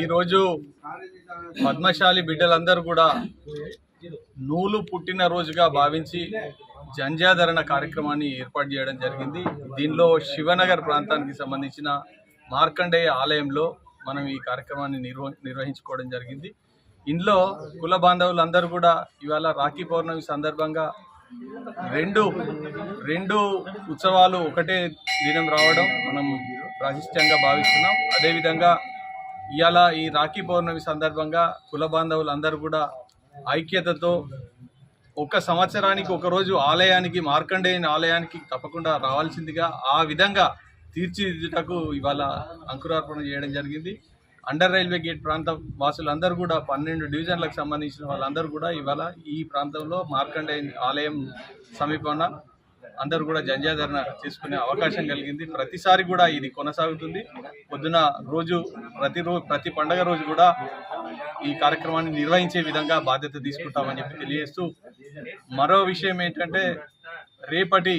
ఈరోజు పద్మశాలి బిడ్డలందరూ కూడా నూలు పుట్టిన రోజుగా భావించి జంజాధరణ కార్యక్రమాన్ని ఏర్పాటు చేయడం జరిగింది. దీనిలో శివనగర్ ప్రాంతానికి సంబంధించిన మార్కండేయ ఆలయంలో మనం ఈ కార్యక్రమాన్ని నిర్వ నిర్వహించుకోవడం జరిగింది. ఇందులో కుల బాంధవులందరూ కూడా ఇవాళ రాఖీ పౌర్ణమి సందర్భంగా రెండు రెండు ఉత్సవాలు ఒకటే దినం రావడం మనం ప్రాశిష్ట్యంగా భావిస్తున్నాం. అదేవిధంగా ఇవాళ ఈ రాఖీ పౌర్ణమి సందర్భంగా కుల బాంధవులందరూ కూడా ఐక్యతతో ఒక సంవత్సరానికి ఒక రోజు ఆలయానికి మార్కండేయన్ ఆలయానికి తప్పకుండా రావాల్సిందిగా ఆ విధంగా తీర్చిదిద్దుటకు ఇవాళ అంకురార్పణ చేయడం జరిగింది. అండర్ రైల్వే గేట్ ప్రాంత వాసులందరూ కూడా పన్నెండు డివిజన్లకు సంబంధించిన వాళ్ళందరూ కూడా ఇవాళ ఈ ప్రాంతంలో మార్కండేయన్ ఆలయం సమీపంలో అందరూ కూడా జంజాధరణ చేసుకునే అవకాశం కలిగింది. ప్రతిసారి కూడా ఇది కొనసాగుతుంది. పొద్దున రోజు ప్రతి రోజు ప్రతి పండగ రోజు కూడా ఈ కార్యక్రమాన్ని నిర్వహించే విధంగా బాధ్యత తీసుకుంటామని చెప్పి తెలియజేస్తూ మరో విషయం ఏంటంటే రేపటి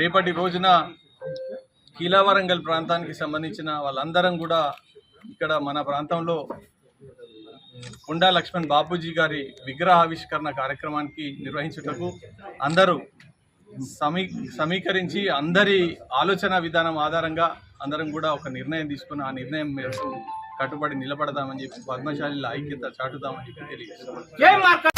రేపటి రోజున కీలావరంగల్ ప్రాంతానికి సంబంధించిన వాళ్ళందరం కూడా ఇక్కడ మన ప్రాంతంలో కొండా లక్ష్మణ్ బాపూజీ గారి విగ్రహ ఆవిష్కరణ కార్యక్రమానికి నిర్వహించుటకు అందరూ సమీ సమీకరించి అందరి ఆలోచన విధానం ఆధారంగా అందరం కూడా ఒక నిర్ణయం తీసుకుని ఆ నిర్ణయం మేరకు కట్టుబడి నిలబడదామని చెప్పి పద్మశాలిల ఐక్యత చాటుదామని చెప్పి తెలియజేస్తాం